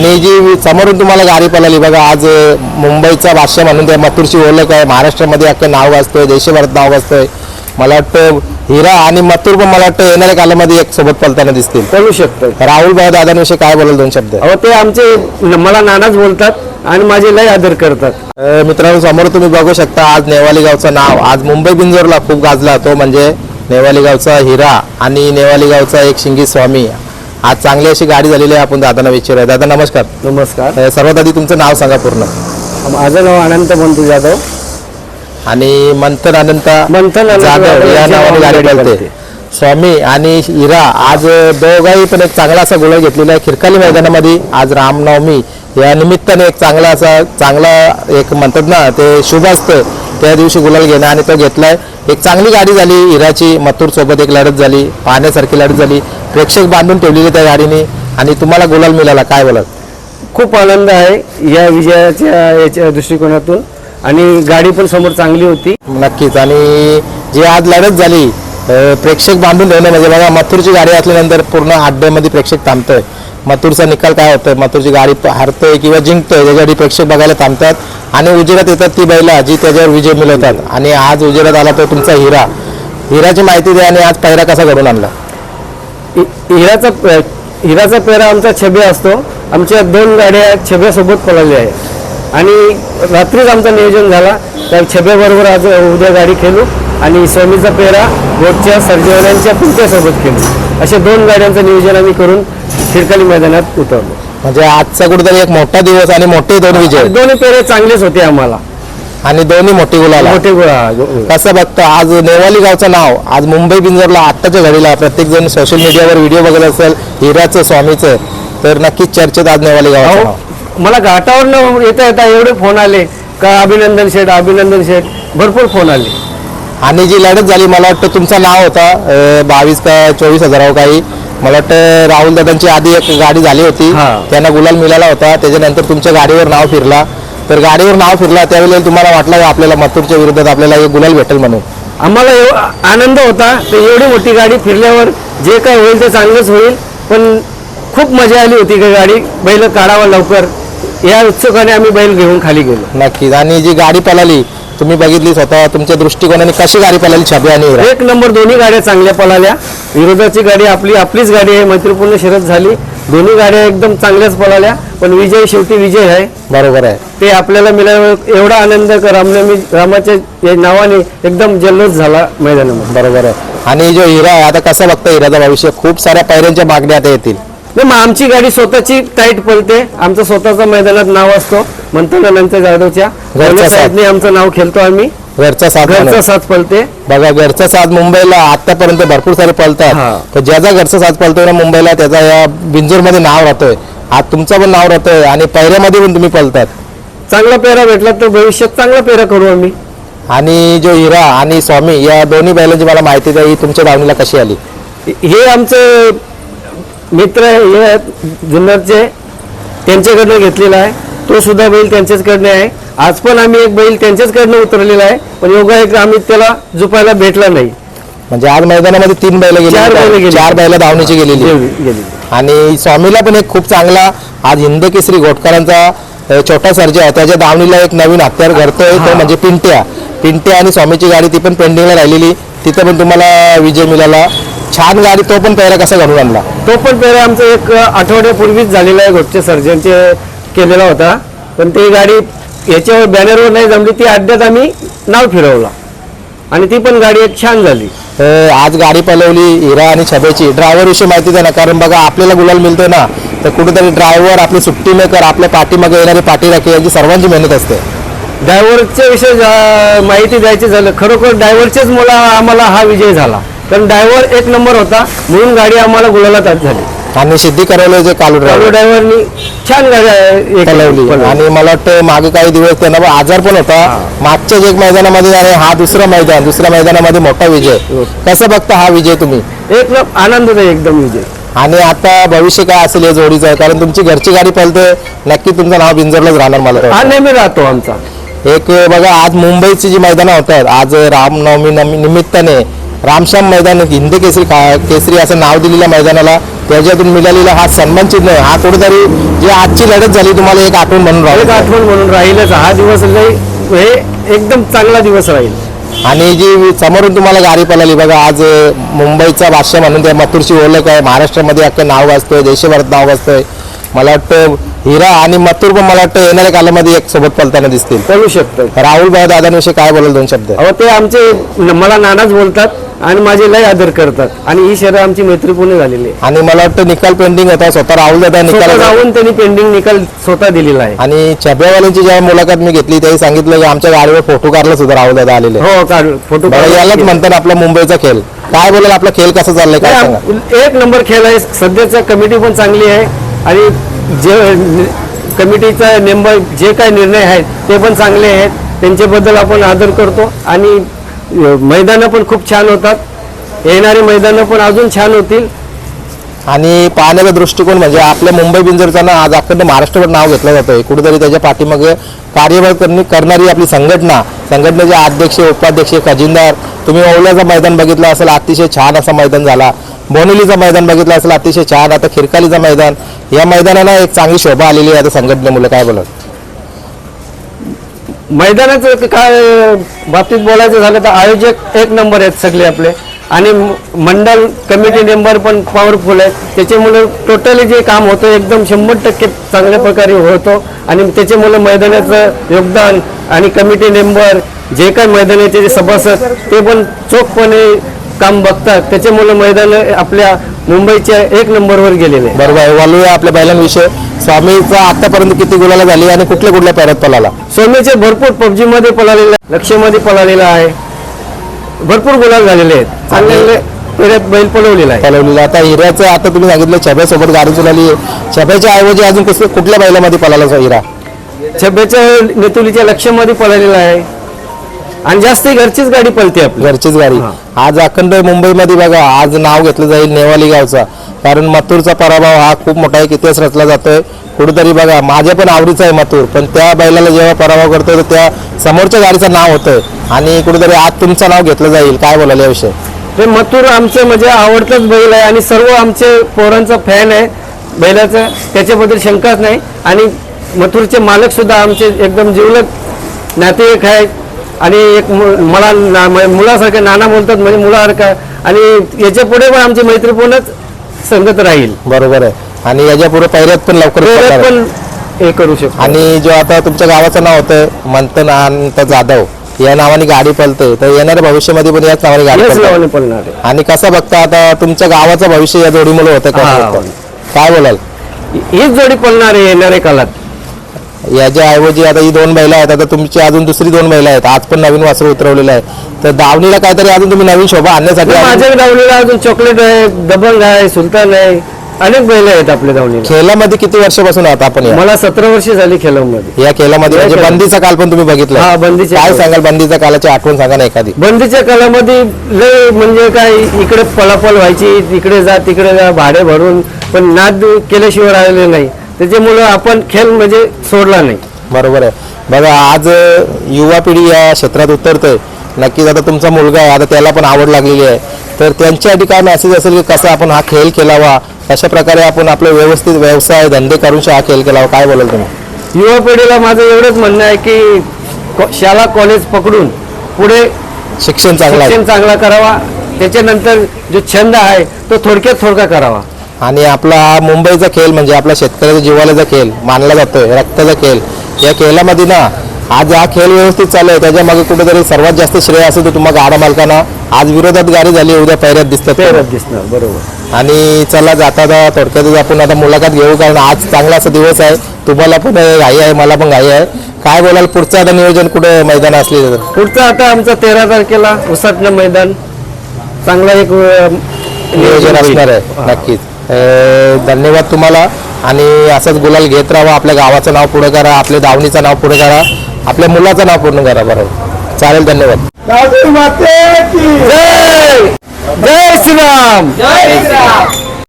आणि जी समोरून तुम्हाला गाडी पळाली बघा आज मुंबईचा भाष्य म्हणून त्या मथुरची ओळख आहे. महाराष्ट्रामध्ये अख्खं नाव वाजतोय देशभरात नाव वाजतोय मला वाटतं हिरा आणि मथुर पण मला वाटतं येणाऱ्या कालामध्ये एक सोबत पळताना दिसतील. करू शकतो राहुल भाऊ दादांविषयी काय बोलाल दोन शब्द? अहो ते आमचे मला नानाच बोलतात आणि माझे लय आदर करतात. मित्रांनो समोर तुम्ही बघू शकता आज नेवाली गावचं नाव. आज मुंबई बिंजोरला खूप गाजला तो म्हणजे नेवाली गावचा हिरा आणि नेवाली गावचा एक शिंगी स्वामी. आज चांगली अशी गाडी झालेली आहे आपण दादांना विचारूया. दादा नमस्कार. नमस्कार. अ, सर्वात आधी तुमचं नाव सांगा पूर्ण. माझं नाव अनंत बंधू जाधव. आणि मंथन अनंत मंथन अनंत जाधव या नावाने गाडी पळते. स्वामी आणि हिरा आज दोघाही पण एक चांगला असा गुलाल घेतलेला आहे. खिरकाली मैदानामध्ये आज रामनवमी. या निमित्ताने एक चांगला असा चांगला एक म्हणतात ना ते शुभ असतं. त्या दिवशी गुलाल घेणं आणि तो घेतलाय. एक चांगली गाडी झाली हिराची मथुर सोबत एक लढत झाली पाहण्यासारखी लढत झाली. प्रेक्षक बांधून ठेवलेले त्या गाडीने आणि तुम्हाला गुलाल मिळाला. काय बोलत खूप आनंद आहे या विजयाच्या याच्या दृष्टिकोनातून. आणि गाडी पण समोर चांगली होती. नक्कीच. आणि जी आज लढत झाली प्रेक्षक बांधून ठेवणं म्हणजे बघा मथुरची गाडी असल्यानंतर पूर्ण अड्ड्यामध्ये प्रेक्षक थांबतोय. मथुरचा निकाल काय होतोय? मथुरची गाडी प- हरतोय किंवा जिंकतोय त्याच्यासाठी प्रेक्षक बघायला थांबतात. आणि उजेरात येतात ती बैला जी त्याच्यावर विजय मिळवतात. आणि आज उजेरात आला तो तुमचा हिरा. हिराची माहिती द्या आणि आज पहिरा कसा घडून आणला? हिराचा हिराचा पेरा आमचा छबे असतो. आमच्या दोन गाड्या छब्यासोबत पळाल्या आहे आणि रात्रीच आमचा नियोजन झाला. त्या छब्याबरोबर आज उद्या गाडी खेळू. आणि स्वामीचा पेरा रोडच्या सर्जेवाल्यांच्या पुढच्यासोबत खेळू अशा दोन गाड्यांचं नियोजन आम्ही करून खिरकाली मैदानात उतरलो. म्हणजे आजचा कुठेतरी एक मोठा दिवस आणि मोठे दोन विजय. दोन्ही पेरे चांगलेच होते आम्हाला. आणि दोन्ही मोठी गुलाल. मोठे गो- कसं बघतो आज नेवाली गावचं नाव आज मुंबई बिंजरला आत्ताच्या घडीला प्रत्येक जण सोशल मीडियावर व्हिडिओ बघत असेल हिराचं स्वामीचं. तर नक्कीच चर्चेत आज नेवाली अहो मला घाटावर येता येता एवढे फोन आले. का अभिनंदन शेठ अभिनंदन शेठ? भरपूर फोन आले. आणि जी लढत झाली मला वाटतं तुमचं नाव होता बावीस का चोवीस हजारावर काही. मला वाटतं राहुल दादांची आधी एक गाडी झाली होती. त्यांना गुलाल मिळाला होता. त्याच्यानंतर तुमच्या गाडीवर नाव फिरला. तर गाडीवर नाव फिरला त्यावेळेला तुम्हाला वाटलं आपल्याला मथुरच्या विरोधात आपल्याला एक गुलाल भेटेल म्हणून? आम्हाला आनंद होता. तर एवढी मोठी गाडी फिरल्यावर जे काय होईल ते चांगलंच होईल. पण खूप मजा आली होती का गाडी. बैल काढावा लवकर. या उत्सुकाने आम्ही बैल घेऊन खाली गेलो. नक्कीच. आणि जी गाडी पळाली तुम्ही बघितली स्वतः तुमच्या दृष्टिकोनाने कशी गाडी पळाली छबे आणि एक नंबर दोन्ही गाड्या चांगल्या पळाल्या. विरोधाची गाडी आपली आपलीच गाडी आहे मैत्रीपूर्ण शरद झाली. दोन्ही गाड्या एकदम चांगल्याच पळाल्या पण विजय शेवटी विजय आहे. बरोबर आहे. ते आपल्याला मिळाल्यावर एवढा आनंद का रामनवमी रामाच्या या नावाने एकदम जल्लोष झाला मैदानामध्ये. बरोबर आहे. आणि जो हिरा आहे आता कसं बघता हिराचं भविष्य? खूप साऱ्या पायऱ्यांच्या मागण्या आता येतील. मग आमची गाडी स्वतःची टाईट पळते. आमचं स्वतःचा मैदानात नाव असतो. म्हणतो नंतर जाधवच्या. साहेबने आमचं नाव खेळतो आम्ही. घरचा साथ घरचा. साथ पळते. बघा घरचा साथ मुंबईला आतापर्यंत भरपूर सारे हा. पळतात तर ज्याचा घरचा साथ पळतोय ना मुंबईला त्याचा या बिंजोरमध्ये नाव राहतोय. आज तुमचं पण नाव राहतोय आणि पहिऱ्यामध्ये पण तुम्ही पळतात. चांगला पेरा भेटला तर भविष्यात चांगला पेरा करू आम्ही. आणि जो हिरा आणि स्वामी या दोन्ही बैलांची मला माहिती द्या ही तुमच्या दावणीला कशी आली? हे आमचे मित्र हे जुन्नरचे. त्यांच्याकडनं घेतलेला आहे. तो सुद्धा बैल त्यांच्याचकडनं आहे. आज पण आम्ही एक बैल त्यांच्याचकडनं उतरलेला आहे पण योगा एक आम्ही त्याला झुपायला भेटला नाही. म्हणजे आज मैदानामध्ये तीन बैल चार बैलं गेली. चार बैल धावणीची गेलेली गेली- आणि स्वामीला पण एक खूप चांगला आज हिंद केसरी घोटकरांचा छोटा सर्जा आहे. त्याच्या दावणीला एक नवीन हत्यार घडतोय तो. म्हणजे पिंट्या. पिंट्या आणि स्वामीची गाडी ती पण पेंडिंगला राहिलेली. तिथं पण तुम्हाला विजय मिळाला. छान गाडी तो पण पहिला कसा घडून आणला? तो पण पेरा आमचा एक आठवड्यापूर्वीच झालेला आहे घोटचे सर्जनचे केलेला होता. पण ती गाडी याच्यावर बॅनरवर नाही जमली ती अड्ड्यात आम्ही नाव फिरवला. आणि ती पण गाडी एक छान झाली. अ, आज गाडी पलवली हिरा आणि छबेची ड्रायव्हर विषयी माहिती द्या ना कारण बघा आपल्याला गुलाल मिळतोय ना तर कुठेतरी ड्रायव्हर आपली सुट्टी मेकर आपल्या पाठीमागे येणारी पाठी राखी यांची सर्वांची मेहनत असते. ड्रायव्हरच्या विषयी जा- माहिती द्यायची झालं खरोखर ड्रायव्हरचेच मुला आम्हाला हा विजय झाला. कारण ड्रायव्हर एक नंबर होता म्हणून गाडी आम्हाला गुलाला ताट झाली. आणि सिद्धी करवले जे कालू ड्रायव्हर ड्रायव्हरनी छान गाडी पळवली. आणि मला वाटतं मागे काही दिवस त्यांना पण आजार पण होता. मागच्याच एक मैदानामध्ये आणि हा दुसरा मैदान दुसऱ्या मैदानामध्ये मोठा विजय. कसं बघता हा विजय तुम्ही? एक न- आनंदच आहे एकदम विजय. आणि आता भविष्य काय असेल या जोडीचं? कारण तुमची घरची गाडी पळते नक्की तुमचं नाव बिंजरलाच राहणार मला हा वाटतं. नेहमी राहतो आमचा. एक बघा आज मुंबईची जी मैदानं होतात आज रामनवमी नमी- निमित्ताने रामश्याम मैदान हिंद केसरी का- केसरी असं नाव दिलेल्या मैदानाला त्याच्यातून मिळालेला हा सन्मान चिन्ह हा कुठेतरी जी आजची लढत झाली तुम्हाला एक आठवण म्हणून एक राहिली आठवण म्हणून राहीलच. हा दिवस हे एकदम चांगला दिवस राहील. आणि जी समोरून तुम्हाला गाडी पळाली बघा आज मुंबईचा बादशाह म्हणून त्या मथुरची ओळख आहे. महाराष्ट्रामध्ये अख्खं नाव गाजतोय देशभरात नाव गाजतोय. मला वाटतं हिरा आणि मथुर पण मला वाटतं येणाऱ्या कालामध्ये एक सोबत पळताना दिसतील. करू शकतो राहुल भाई दादांविषयी काय बोलाल दोन शब्द? अहो ते आमचे मला नानाच बोलतात. आणि माझे लय आदर करतात. आणि ही शहर आमची मैत्रीपूर्ण झालेली आहे. आणि मला वाटतं निकाल पेंडिंग होता स्वतः राहुल दादा स्वतः निकाल जाऊन त्यांनी पेंडिंग निकाल स्वतः दिलेला आहे. आणि छब्यावाल्यांची जेव्हा मुलाखत मी घेतली त्याही सांगितलं की आमच्या गाडीवर फोटो काढला सुद्धा राहुल दादा आलेले. हो काढ फोटो यालाच म्हणतात आपला मुंबईचा खेळ. काय बोलाल आपला खेळ कसा चाललाय काय सांगा नाही, एक नंबर खेळ आहे. सध्याचा कमिटी पण चांगली आहे. आणि जे कमिटीचा नेंबर जे काही निर्णय आहेत ते पण चांगले आहेत. त्यांच्याबद्दल आपण आदर करतो. आणि मैदानं पण खूप छान होतात. येणारी मैदानं पण अजून छान होतील. आणि पाहण्याचा दृष्टिकोन म्हणजे आपल्या मुंबई बिंजरचा आज अखंड महाराष्ट्रभर नाव घेतलं जातं आहे कुठेतरी त्याच्या पाठीमागे कार्यभाग करणी करणारी आपली संघटना. संघटनेचे अध्यक्ष उपाध्यक्ष खजिनदार. तुम्ही ओवल्याचं मैदान बघितलं असेल अतिशय छान असं मैदान झाला. बोनिलीचं मैदान बघितलं असेल अतिशय छान. आता खिरकालीचं मैदान. या मैदानाला एक चांगली शोभा आलेली आहे आता संघटनेमुळे. काय बोलत मैदानाचं काय बाबतीत बोलायचं झालं तर आयोजक एक नंबर आहेत सगळे आपले. आणि मंडल कमिटी मेंबर पण पॉवरफुल आहेत. त्याच्यामुळे टोटली जे काम होतं एकदम शंभर टक्के चांगल्या प्रकारे होतो. आणि त्याच्यामुळे मैदानाचं योगदान आणि कमिटी मेंबर जे काही मैदानाचे जे सभासद ते पण चोखपणे काम बघतात त्याच्यामुळे मैदान आपल्या मुंबईच्या एक नंबरवर गेलेले. बरोबर आहे. बोलूया आपल्या बैलांविषयी. स्वामीचा आतापर्यंत किती गुलाला झाली आणि कुठल्या कुठल्या पैरात पळाला? सोमेचे भरपूर पबजी मध्ये पळालेले लक्ष्यमध्ये पळालेला आहे. भरपूर गुलाल झालेले आहेत. चांगले पेऱ्यात बैल पळवलेला आहे. पळवलेलं. आता हिऱ्याचं आता तुम्ही सांगितलं छब्यासोबत गाडी चुलाली. आहे छब्याच्या ऐवजी अजून कुठल्या कुठल्या बैलामध्ये पळाला हिरा? छब्याच्या नेतुलीच्या लक्ष्यमध्ये पळालेला आहे. आणि जास्त घरचीच गाडी पळते आपली. घरचीच गाडी. आज अखंड मुंबईमध्ये बघा आज नाव घेतलं जाईल नेवाली गावचा. कारण मथुरचा पराभव हा खूप मोठा एक इतिहास रचला जातोय. कुठेतरी बघा माझ्या पण आवडीचा आहे मथुर पण त्या बैलाला जेव्हा पराभव करतोय तर त्या समोरच्या गाडीचं नाव होतंय आणि कुठेतरी आज तुमचं नाव घेतलं जाईल. काय बोलायला याविषयी? ते मथुर आमचं म्हणजे आवडतंच बैल आहे आणि सर्व आमचे पोरांचा फॅन आहे बैलाचा. त्याच्याबद्दल शंकाच नाही. आणि मथुरचे मालक सुद्धा आमचे एकदम जिवलग नातेवाईक आहेत. आणि एक मला ना- मुलासारखं नाना बोलतात म्हणजे मुलासारखं. आणि याच्यापुढे पण आमची मैत्रीपूर्णच संगत राहील. बरोबर आहे. आणि याच्यापुढे पैऱ्यात पण लवकर पण हे करू शकतो. आणि जो आता तुमच्या गावाचं नाव होतं मंथन अनंत जाधव या नावाने गाडी पळते तर येणाऱ्या भविष्यामध्ये पण याच नावाने गाडी पळणार आहे. आणि कसं बघता आता तुमच्या गावाचं भविष्य या जोडीमुळे होतं काय बोलाल? हीच जोडी पळणार आहे येणाऱ्या काळात. याच्या ऐवजी आता ही दोन बैला आहेत. आता तुमची अजून दुसरी दोन बैला आहेत. आज पण नवीन वासरू उतरवलेलं आहे. तर दावणीला काहीतरी अजून तुम्ही नवीन शोभा आणण्यासाठी माझ्या दावणीला अजून चॉकलेट आहे दबंग आहे सुलतान आहे. अनेक बैल आहेत आपल्या दावणीला. खेळामध्ये किती वर्षापासून आहात आपण या? मला सतरा वर्ष झाली खेळामध्ये. या खेळामध्ये म्हणजे. बंदीचा काल पण तुम्ही बघितला हा, बंदीचा काय. सांगाल? बंदीच्या कालाची आठवण सांगा ना एखादी. बंदीच्या काळामध्ये लय म्हणजे काय इकडे पळापळ व्हायची इकडे जा तिकडे जा भाडे भरून. पण नाद केल्याशिवाय राहिले नाही. त्याच्यामुळं आपण खेळ म्हणजे सोडला नाही. बरोबर आहे. बघा आज युवा पिढी या क्षेत्रात उतरतोय. नक्कीच आता तुमचा मुलगा आहे आता त्याला पण आवड लागलेली आहे. तर त्यांच्यासाठी काय मेसेज असेल की कसं आपण हा खेळ खेळावा? कशा प्रकारे आपण आपलं व्यवस्थित व्यवसाय धंदे करून हा खेळ खेळावा? काय बोलाल तुम्ही? युवा पिढीला माझं एवढंच म्हणणं आहे की शाळा कॉलेज पकडून पुढे शिक्षण चांगलं शिक्षण चांगला करावा. त्याच्यानंतर जो छंद आहे तो थोडक्यात थोडका करावा. आणि आपला हा मुंबईचा खेळ म्हणजे आपला शेतकऱ्याचा जिवाल्याचा खेळ मानला जातोय रक्ताचा खेळ. या खेळामध्ये ना आज हा खेळ व्यवस्थित चालू आहे. त्याच्यामागे कुठेतरी सर्वात जास्त श्रेय असेल तर तुम्हाला गाडा मालकांना. आज विरोधात गाडी झाली उद्या पैऱ्यात दिसतात पेरत दिसणार बरोबर. आणि चला जाता थोडक्यातच आपण आता मुलाखत घेऊ कारण आज चांगला असा दिवस आहे. तुम्हाला पण घाई आहे मला पण घाई आहे. काय बोलाल पुढचं आता नियोजन कुठे मैदान असले तर? पुढचं आता आमचं तेरा तारखेला उसाटणं मैदान. चांगला एक नियोजन. असणार आहे. नक्कीच. धन्यवाद तुम्हाला. आणि असंच गुलाल घेत राहा आपल्या गावाचं नाव पुढे करा आपल्या दावणीचं नाव पुढे करा आपल्या मुलाचं नाव पूर्ण करा बरोबर. चालेल धन्यवाद. जय! जय श्रीराम! जय श्रीराम!